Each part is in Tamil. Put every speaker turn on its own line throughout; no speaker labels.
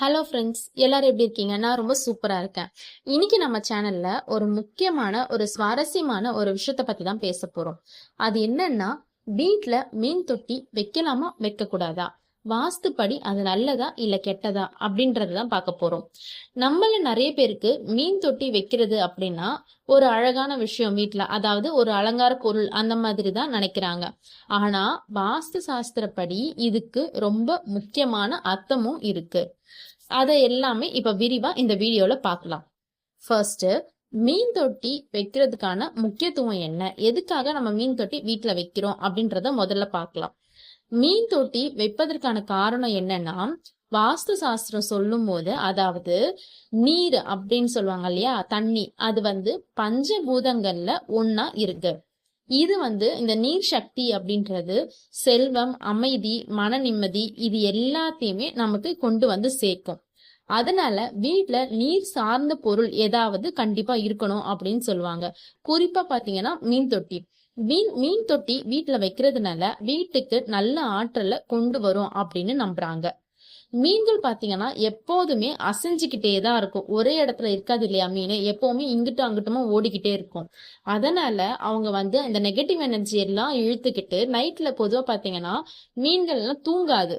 ஹலோ ஃப்ரெண்ட்ஸ் எல்லாரும் எப்படி இருக்கீங்க? நான் ரொம்ப சூப்பராக இருக்கேன். இன்னைக்கு நம்ம சேனல்ல ஒரு முக்கியமான ஒரு சுவாரஸ்யமான ஒரு விஷயத்தை பத்தி தான் பேச போறோம். அது என்னன்னா வீட்டில் மீன் தொட்டி வைக்கலாமா வைக்கக்கூடாதா வாஸ்துப்படி அது நல்லதா இல்ல கெட்டதா அப்படின்றத தான் பார்க்க போறோம். நம்மள நிறைய பேருக்கு மீன் தொட்டி வைக்கிறது அப்படின்னா ஒரு அழகான விஷயம் வீட்டுல அதாவது ஒரு அலங்கார பொருள் அந்த மாதிரி தான் நினைக்கிறாங்க. ஆனா வாஸ்து சாஸ்திரப்படி இதுக்கு ரொம்ப முக்கியமான அர்த்தமும் இருக்கு. அதை எல்லாமே இப்ப விரிவா இந்த வீடியோல பார்க்கலாம். ஃபர்ஸ்ட் மீன் தொட்டி வைக்கிறதுக்கான முக்கியத்துவம் என்ன? எதுக்காக நம்ம மீன் தொட்டி வீட்டுல வைக்கிறோம் அப்படின்றத முதல்ல பார்க்கலாம். மீன் தொட்டி வைப்பதற்கான காரணம் என்னன்னா வாஸ்து சாஸ்திரம் சொல்லும் போது அதாவது நீர் அப்படின்னு சொல்லுவாங்க இல்லையா தண்ணி அது வந்து பஞ்சபூதங்கள்ல ஒன்னா இருக்கு. இது வந்து இந்த நீர் சக்தி அப்படின்றது செல்வம் அமைதி மன நிம்மதி இது எல்லாத்தையுமே நமக்கு கொண்டு வந்து சேர்க்கும். அதனால வீட்டுல நீர் சார்ந்த பொருள் ஏதாவது கண்டிப்பா இருக்கணும் அப்படின்னு சொல்லுவாங்க. குறிப்பா பாத்தீங்கன்னா மீன் தொட்டி. மீன் மீன் தொட்டி வீட்டுல வைக்கிறதுனால வீட்டுக்கு நல்ல ஆற்றலை கொண்டு வரும் அப்படின்னு நம்புறாங்க. மீன்கள் பாத்தீங்கன்னா எப்போதுமே அசைஞ்சுக்கிட்டே தான் இருக்கும். ஒரே இடத்துல இருக்காது இல்லையா மீன்? எப்பவுமே இங்கிட்டும் அங்கிட்டுமா ஓடிக்கிட்டே இருக்கும். அதனால அவங்க வந்து அந்த நெகட்டிவ் எனர்ஜி எல்லாம் இழுத்துக்கிட்டு நைட்ல பொதுவா பாத்தீங்கன்னா மீன்கள் எல்லாம் தூங்காது.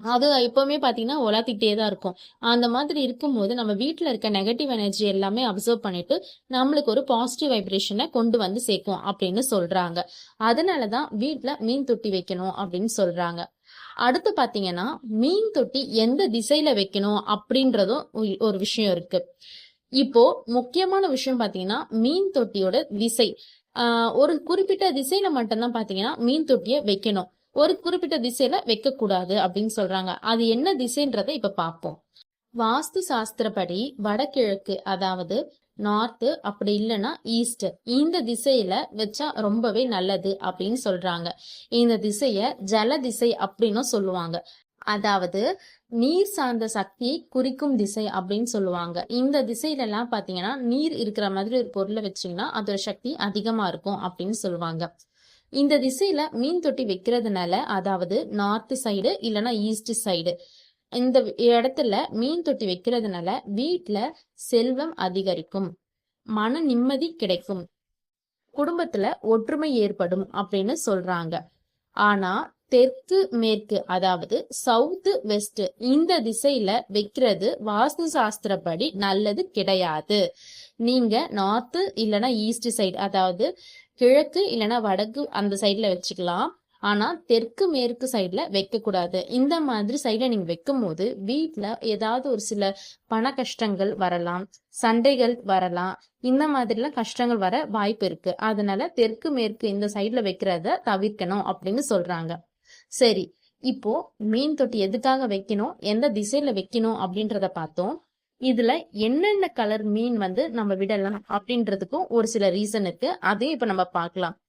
அது எப்பவுமே பார்த்தீங்கன்னா உலாத்திக்கிட்டே தான் இருக்கும். அந்த மாதிரி இருக்கும்போது நம்ம வீட்டில் இருக்க நெகட்டிவ் எனர்ஜி எல்லாமே அப்சர்வ் பண்ணிட்டு நம்மளுக்கு ஒரு பாசிட்டிவ் வைப்ரேஷனை கொண்டு வந்து சேர்க்கும் அப்படின்னு சொல்றாங்க. அதனாலதான் வீட்டில் மீன் தொட்டி வைக்கணும் அப்படின்னு சொல்றாங்க. அடுத்து பார்த்தீங்கன்னா மீன் தொட்டி எந்த திசையில வைக்கணும் அப்படின்றதும் ஒரு விஷயம் இருக்கு. இப்போ முக்கியமான விஷயம் பார்த்தீங்கன்னா மீன் தொட்டியோட திசை. ஒரு குறிப்பிட்ட திசையில மட்டும்தான் பார்த்தீங்கன்னா மீன் தொட்டியை வைக்கணும். ஒரு குறிப்பிட்ட திசையில வைக்கக்கூடாது அப்படின்னு சொல்றாங்க. அது என்ன திசைன்றதை இப்ப பார்ப்போம். வாஸ்து சாஸ்திரப்படி வடகிழக்கு அதாவது நார்த்து அப்படி இல்லைன்னா ஈஸ்ட் இந்த திசையில வச்சா ரொம்பவே நல்லது அப்படின்னு சொல்றாங்க. இந்த திசைய ஜல திசை அப்படின்னு சொல்லுவாங்க. அதாவது நீர் சார்ந்த சக்தியை குறிக்கும் திசை அப்படின்னு சொல்லுவாங்க. இந்த திசையில எல்லாம் பாத்தீங்கன்னா நீர் இருக்கிற மாதிரி ஒரு பொருளை வச்சீங்கன்னா அதோட சக்தி அதிகமா இருக்கும் அப்படின்னு சொல்லுவாங்க. இந்த திசையில மீன் தொட்டி வைக்கிறதுனால அதாவது நார்த் சைடு இல்லைன்னா ஈஸ்ட் சைடு இந்த இடத்துல மீன் தொட்டி வைக்கிறதுனால வீட்டுல செல்வம் அதிகரிக்கும் மன நிம்மதி கிடைக்கும் குடும்பத்துல ஒற்றுமை ஏற்படும் அப்படின்னு சொல்றாங்க. ஆனா தெற்கு மேற்கு அதாவது சவுத் வெஸ்ட் இந்த திசையில வைக்கிறது வாஸ்து சாஸ்திரப்படி நல்லது கிடையாது. நீங்க நார்த்து இல்லைன்னா ஈஸ்ட் சைடு அதாவது கிழக்கு இல்லைன்னா வடக்கு அந்த சைடில் வச்சுக்கலாம். ஆனால் தெற்கு மேற்கு சைடில் வைக்கக்கூடாது. இந்த மாதிரி சைடில் நீங்கள் வைக்கும் போது வீட்டில் ஏதாவது ஒரு சில பண கஷ்டங்கள் வரலாம் சண்டைகள் வரலாம். இந்த மாதிரிலாம் கஷ்டங்கள் வர வாய்ப்பு இருக்கு. அதனால தெற்கு மேற்கு இந்த சைடில் வைக்கிறத தவிர்க்கணும் அப்படின்னு சொல்றாங்க. சரி இப்போ மீன் தொட்டி எதுக்காக வைக்கணும்? எந்த திசையில வைக்கணும் அப்படின்றத பார்த்தோம். இதுல என்னென்ன கலர் மீன் வந்து நம்ம விடலாம் அப்படின்றதுக்கும் ஒரு சில ரீசன் இருக்கு. அதையும் இப்ப நம்ம பார்க்கலாம்.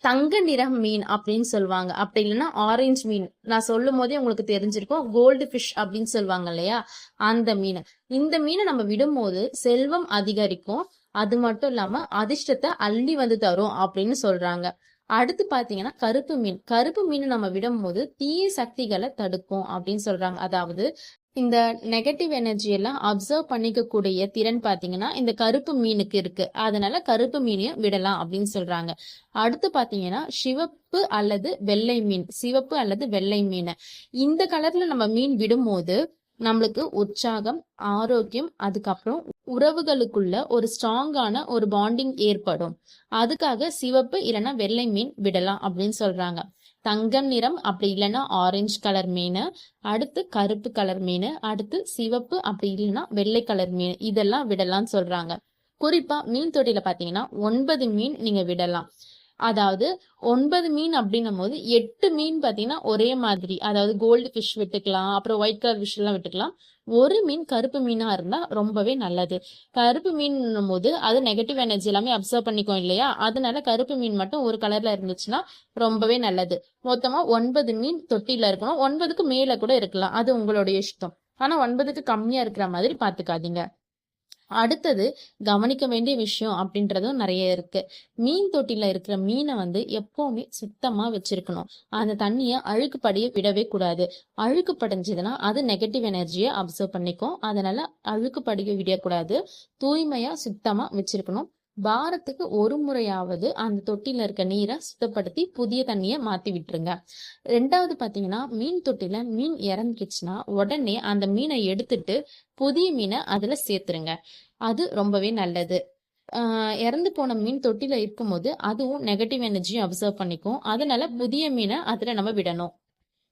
தங்க நிறம் மீன் அப்படின்னு சொல்லுவாங்க. அப்படி இல்லைன்னா ஆரஞ்சு மீன் நான் சொல்லும் போதே உங்களுக்கு தெரிஞ்சிருக்கும். கோல்டு ஃபிஷ் அப்படின்னு சொல்லுவாங்க இல்லையா? அந்த மீன். இந்த மீனை நம்ம விடும்போது செல்வம் அதிகரிக்கும். அது மட்டும் இல்லாம அதிர்ஷ்டத்தை அள்ளி வந்து தரும் அப்படின்னு சொல்றாங்க. அடுத்து பாத்தீங்கன்னா கருப்பு மீன். கருப்பு மீன் நம்ம விடும் போது தீய சக்திகளை தடுக்கும் அப்படின்னு சொல்றாங்க. அதாவது இந்த நெகட்டிவ் எனர்ஜி எல்லாம் அப்சர்வ் பண்ணிக்க கூடிய திறன் பாத்தீங்கன்னா இந்த கருப்பு மீனுக்கு இருக்கு. அதனால கருப்பு மீனையும் விடலாம் அப்படின்னு சொல்றாங்க. அடுத்து பாத்தீங்கன்னா சிவப்பு அல்லது வெள்ளை மீன். சிவப்பு அல்லது வெள்ளை மீன். இந்த கலர்ல நம்ம மீன் விடும்போது நம்மளுக்கு உற்சாகம் ஆரோக்கியம் அதுக்கப்புறம் உறவுகளுக்குள்ள ஒரு ஸ்ட்ராங்கான ஒரு பாண்டிங் ஏற்படும். அதுக்காக சிவப்பு இல்லைன்னா வெள்ளை மீன் விடலாம் அப்படின்னு சொல்றாங்க. தங்கம் நிறம் அப்படி இல்லைன்னா ஆரஞ்சு கலர் மீன் அடுத்து கருப்பு கலர் மீன் அடுத்து சிவப்பு அப்படி இல்லைன்னா வெள்ளை கலர் மீன் இதெல்லாம் விடலாம்னு சொல்றாங்க. குறிப்பா மீன் தொட்டியில பாத்தீங்கன்னா ஒன்பது மீன் நீங்க விடலாம். அதாவது ஒன்பது மீன் அப்படின்னும் போது எட்டு மீன் பார்த்தீங்கன்னா ஒரே மாதிரி. அதாவது கோல்டு ஃபிஷ் விட்டுக்கலாம் அப்புறம் ஒயிட் கலர் ஃபிஷ் எல்லாம் விட்டுக்கலாம். ஒரு மீன் கருப்பு மீனா இருந்தா ரொம்பவே நல்லது. கருப்பு மீன் போது அது நெகட்டிவ் எனர்ஜி எல்லாமே அப்சர்வ் பண்ணிக்கும் இல்லையா? அதனால கருப்பு மீன் மட்டும் ஒரு கலர்ல இருந்துச்சுன்னா ரொம்பவே நல்லது. மொத்தமா ஒன்பது மீன் தொட்டில இருக்கணும். ஒன்பதுக்கு மேல கூட இருக்கலாம். அது உங்களுடைய இஷ்டம். ஆனா ஒன்பதுக்கு கம்மியா இருக்கிற மாதிரி பாத்துக்காதீங்க. அடுத்தது கவனிக்க வேண்டிய விஷயம் அப்படின்றதும் நிறைய இருக்கு. மீன் தொட்டில இருக்கிற மீனை வந்து எப்பவுமே சுத்தமா வச்சிருக்கணும். அந்த தண்ணியை அழுக்கு படிய விடவே கூடாது. அழுக்கு படைஞ்சதுன்னா அது நெகட்டிவ் எனர்ஜியை அப்சர்வ் பண்ணிக்கும். அதனால அழுக்கு படிய விடக்கூடாது. தூய்மையா சுத்தமா வச்சிருக்கணும். வாரத்துக்கு ஒரு முறையாவது அந்த தொட்டில இருக்க நீரை சுத்தப்படுத்தி புதிய தண்ணியை மாத்தி விட்டுருங்க. ரெண்டாவது பாத்தீங்கன்னா மீன் தொட்டில மீன் இறந்துருச்சுன்னா உடனே அந்த மீனை எடுத்துட்டு புதிய மீனை அதுல சேர்த்துருங்க. அது ரொம்பவே நல்லது. இறந்து போன மீன் தொட்டில இருக்கும்போது அதுவும் நெகட்டிவ் எனர்ஜியும் அப்சர்வ் பண்ணிக்கும். அதனால புதிய மீனை அதுல நம்ம விடணும்.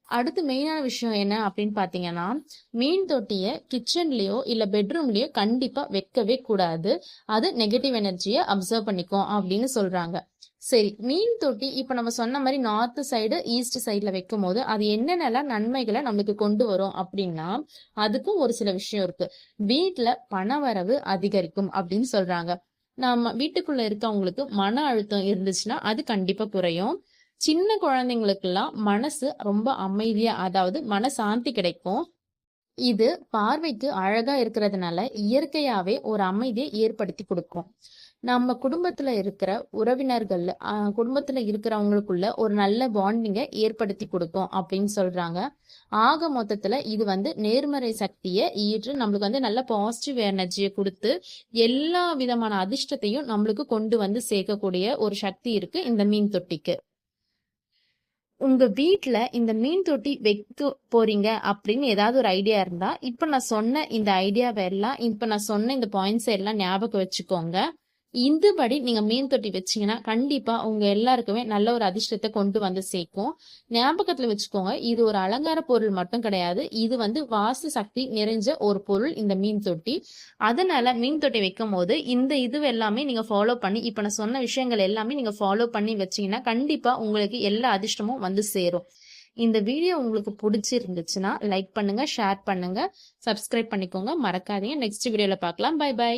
அடுத்து மெயினான விஷயம் என்ன அப்படின்னு பாத்தீங்கன்னா மீன் தொட்டிய கிச்சன்லயோ இல்ல பெட்ரூம்லயோ கண்டிப்பா வைக்கவே கூடாது. அது நெகட்டிவ் எனர்ஜியை அப்சர்வ் பண்ணிக்கும் அப்படின்னு சொல்றாங்க. சரி மீன் தொட்டி இப்ப நம்ம சொன்ன மாதிரி நார்த் சைடு ஈஸ்ட் சைட்ல வைக்கும் போது அது என்னென்னலாம் நன்மைகளை நம்மளுக்கு கொண்டு வரும் அப்படின்னா அதுக்கும் ஒரு சில விஷயம் இருக்கு. வீட்டுல பணவரவு அதிகரிக்கும் அப்படின்னு சொல்றாங்க. நம்ம வீட்டுக்குள்ள இருக்கவங்களுக்கு மன அழுத்தம் இருந்துச்சுன்னா அது கண்டிப்பா குறையும். சின்ன குழந்தைங்களுக்கெல்லாம் மனசு ரொம்ப அமைதியா அதாவது மனசாந்தி கிடைக்கும். இது பார்வைக்கு அழகா இருக்கிறதுனால இயற்கையாவே ஒரு அமைதியை ஏற்படுத்தி கொடுக்கும். நம்ம குடும்பத்துல இருக்கிற உறவினர்கள் குடும்பத்துல இருக்கிறவங்களுக்குள்ள ஒரு நல்ல பாண்டிங்கை ஏற்படுத்தி கொடுக்கும் அப்படின்னு சொல்றாங்க. ஆக மொத்தத்துல இது வந்து நேர்மறை சக்தியை ஈற்று நம்மளுக்கு வந்து நல்ல பாசிட்டிவ் எனர்ஜியை கொடுத்து எல்லா விதமான அதிர்ஷ்டத்தையும் நம்மளுக்கு கொண்டு வந்து சேர்க்கக்கூடிய ஒரு சக்தி இருக்கு இந்த மீன் தொட்டிக்கு. உங்க வீட்டில் இந்த மீன் தொட்டி வைக்க போறீங்க அப்படின்னு ஏதாவது ஒரு ஐடியா இருந்தா இப்ப நான் சொன்ன இந்த ஐடியாவை எல்லாம் இப்ப நான் சொன்ன இந்த பாயிண்ட்ஸ் எல்லாம் ஞாபகம் வச்சுக்கோங்க. இந்துபடி நீங்க மீன் தொட்டி வச்சீங்கன்னா கண்டிப்பா உங்க எல்லாருக்குமே நல்ல ஒரு அதிர்ஷ்டத்தை கொண்டு வந்து சேர்க்கும். ஞாபகத்துல வச்சுக்கோங்க இது ஒரு அலங்கார பொருள் மட்டும் கிடையாது. இது வந்து வாஸ்து சக்தி நிறைஞ்ச ஒரு பொருள் இந்த மீன் தொட்டி. அதனால மீன் தொட்டி வைக்கும் போது இந்த இது எல்லாமே நீங்க ஃபாலோ பண்ணி இப்ப நான் சொன்ன விஷயங்கள் எல்லாமே நீங்க ஃபாலோ பண்ணி வச்சீங்கன்னா கண்டிப்பா உங்களுக்கு எல்லா அதிர்ஷ்டமும் வந்து சேரும். இந்த வீடியோ உங்களுக்கு பிடிச்சிருந்துச்சுன்னா லைக் பண்ணுங்க ஷேர் பண்ணுங்க சப்ஸ்கிரைப் பண்ணிக்கோங்க. மறக்காதீங்க. நெக்ஸ்ட் வீடியோல பார்க்கலாம். By by